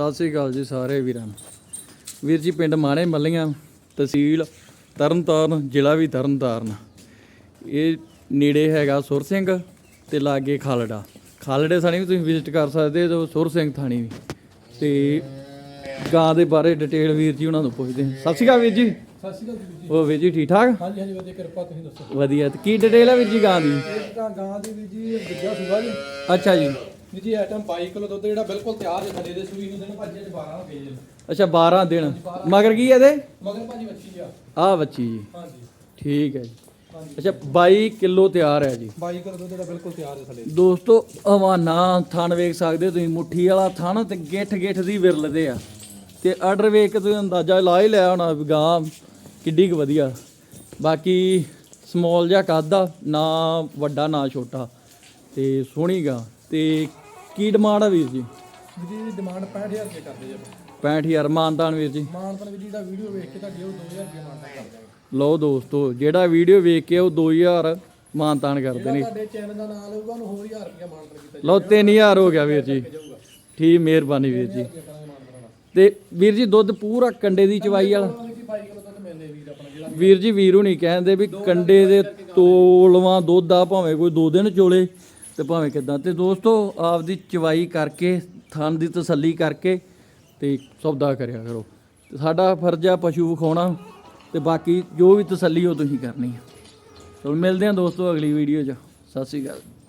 ਸਤਿ ਸ੍ਰੀ ਅਕਾਲ ਜੀ ਸਾਰੇ ਵੀਰਾਂ ਨੂੰ। ਵੀਰ ਜੀ ਪਿੰਡ ਮਾਣੇ ਮੱਲੀਆਂ ਤਹਿਸੀਲ ਤਰਨਤਾਰਨ ਜ਼ਿਲ੍ਹਾ ਵੀ ਤਰਨਤਾਰਨ। ਇਹ ਨੇੜੇ ਹੈਗਾ ਸੁਰ ਸਿੰਘ ਤੇ ਲਾਗੇ ਖਾਲੜਾ। ਖਾਲੜੇ ਥਾਣੀ ਵੀ ਤੁਸੀਂ ਵਿਜ਼ਿਟ ਕਰ ਸਕਦੇ ਹੋ ਸੁਰ ਸਿੰਘ ਥਾਣੀ ਵੀ। ਤੇ ਗਾਂ ਦੇ ਬਾਰੇ ਡਿਟੇਲ ਵੀਰ ਜੀ ਉਹਨਾਂ ਨੂੰ ਪੁੱਛਦੇ ਹਾਂ। ਸਤਿ ਸ੍ਰੀ ਅਕਾਲ ਵੀਰ ਜੀ। ਸਤਿ ਸ਼੍ਰੀ ਅਕਾਲ ਵੀਰ ਜੀ। ਉਹ ਵੀਰ ਜੀ ਠੀਕ ਠਾਕ? ਹਾਂਜੀ ਹਾਂਜੀ ਵਧੀਆ ਕਿਰਪਾ ਤੁਸੀਂ ਦੱਸੋ। ਵਧੀਆ ਤੇ ਕੀ ਡਿਟੇਲ ਹੈ ਵੀਰ ਜੀ ਗਾਂ ਦੀ? ਇਹ ਤਾਂ ਗਾਂ ਦੀ ਵੀਰ ਜੀ ਵਿੱਜਾ ਸੁਗਾ ਜੀ। ਅੱਛਾ ਜੀ। ਵੀਰ ਜੀ ਆਈਟਮ 22 ਕਿਲੋ ਦੁੱਧ ਜਿਹੜਾ ਬਿਲਕੁਲ ਤਿਆਰ ਹੈ ਥੱਲੇ ਦੇ ਸੂਈ ਨੂੰ ਦਿਨ ਭਾਜੀ ਅੱਜ 12 ਹੋ ਗਏ ਜੀ। ਅੱਛਾ 12 ਦਿਨ। ਮਗਰ ਕੀ ਹੈ ਇਹਦੇ? ਮਗਰ ਭਾਜੀ ਬੱਚੀ ਆ। ਆਹ ਬੱਚੀ ਜੀ। ਹਾਂਜੀ। ਠੀਕ ਹੈ ਜੀ। ਅੱਛਾ 22 ਕਿਲੋ ਤਿਆਰ ਹੈ ਜੀ। 22 ਕਿਲੋ ਦੁੱਧ ਜਿਹੜਾ ਬਿਲਕੁਲ ਤਿਆਰ ਹੈ ਥੱਲੇ ਦੋਸਤੋ ਹਵਾਨਾ ਥਣ ਵੇਖ ਸਕਦੇ ਹੋ ਤੁਸੀਂ ਮੁੱਠੀ ਵਾਲਾ ਥਣ ਤੇ ਗਿੱਠ ਗਿੱਠ ਦੀ ਵਿਰਲਦੇ ਆ। ਤੇ ਆਰਡਰ ਵੇਖ ਕੇ ਤੁਸੀਂ ਅੰਦਾਜ਼ਾ ਲਾ ਹੀ ਲਿਆ ਹੋਣਾ ਵੀ ਗਾਂ ਕਿੱਡੀ ਕੁ ਵਧੀਆ। ਬਾਕੀ ਸਮਾਲ ਜਿਹਾ ਕੱਦ ਆ ਨਾ ਵੱਡਾ ਨਾ ਛੋਟਾ। ਤੇ ਸੋਹਣੀ ਗਾ। ਤੇ ਕੀ ਡਿਮਾਂਡ ਆ ਵੀਰ ਜੀ? ਵੀਰ ਜੀ ਦੀ ਡਿਮਾਂਡ 65000 ਰੁਪਏ ਕਰਦੇ ਜੀ ਆਪਾਂ। 65000 ਮਾਨਦਾਨ ਵੀਰ ਜੀ। ਮਾਨਤਨ ਵੀਰ ਜੀ ਦਾ ਵੀਡੀਓ ਵੇਖ ਕੇ ਤੁਹਾਡੀ ਉਹ 2000 ਰੁਪਏ ਮਾਨਤਨ ਕਰ ਦਾਂਗੇ ਲਓ ਦੋਸਤੋ ਜਿਹੜਾ ਵੀਡੀਓ ਵੇਖ ਕੇ ਉਹ 2000 ਮਾਨਤਾਨ ਕਰਦੇ ਨੇ। ਤੁਹਾਡੇ ਚੈਨਲ ਦਾ ਨਾਮ ਲਊਗਾ ਉਹਨੂੰ ਹੋਰ 1000 ਰੁਪਏ ਮਾਨਤਨ ਕੀਤਾ ਲਓ 3000 ਹੋ ਗਿਆ ਵੀਰ ਜੀ। ਜਾਊਗਾ। ਠੀਕ ਮਿਹਰਬਾਨੀ ਵੀਰ ਜੀ। ਕਰਾਂਗੇ ਮਾਨਤਨ ਨਾਲ ਤੇ ਵੀਰ ਜੀ ਦੁੱਧ ਪੂਰਾ ਕੰਡੇ ਦੀ ਚਵਾਈ ਵਾਲਾ। ਵੀਰ ਜੀ 22 ਕਿਲੋ ਦੁੱਧ ਮਿਲਦੇ ਵੀਰ ਆਪਣਾ ਜਿਹੜਾ ਵੀਰ ਜੀ ਵੀਰੂ ਨਹੀਂ ਕਹਿੰਦੇ ਵੀ ਕੰਡੇ ਦੇ ਤੋਲਵਾਂ ਦੁੱਧ ਆ ਭਾਵੇਂ ਕੋਈ ਦੋ ਦਿਨ ਚੋਲੇ। ਤੇ ਭਾਵੇਂ ਕਿਦਾਂ। ਤੇ ਦੋਸਤੋ, ਆਪਦੀ ਚਵਾਈ ਕਰਕੇ, ਥਣ ਦੀ ਤਸੱਲੀ ਕਰਕੇ ਤੇ ਸੌਦਾ ਕਰਿਆ ਕਰੋ। ਤੇ ਸਾਡਾ ਫਰਜ਼ ਆ ਪਸ਼ੂ ਵਿਖਾਉਣਾ ਤੇ ਬਾਕੀ ਜੋ ਵੀ ਤਸੱਲੀ ਉਹ ਤੁਸੀਂ ਕਰਨੀ ਹੈ ਚਲੋ, ਮਿਲਦੇ ਹਾਂ ਦੋਸਤੋ ਅਗਲੀ ਵੀਡੀਓ 'ਚ। ਸਤਿ ਸ਼੍ਰੀ ਅਕਾਲ।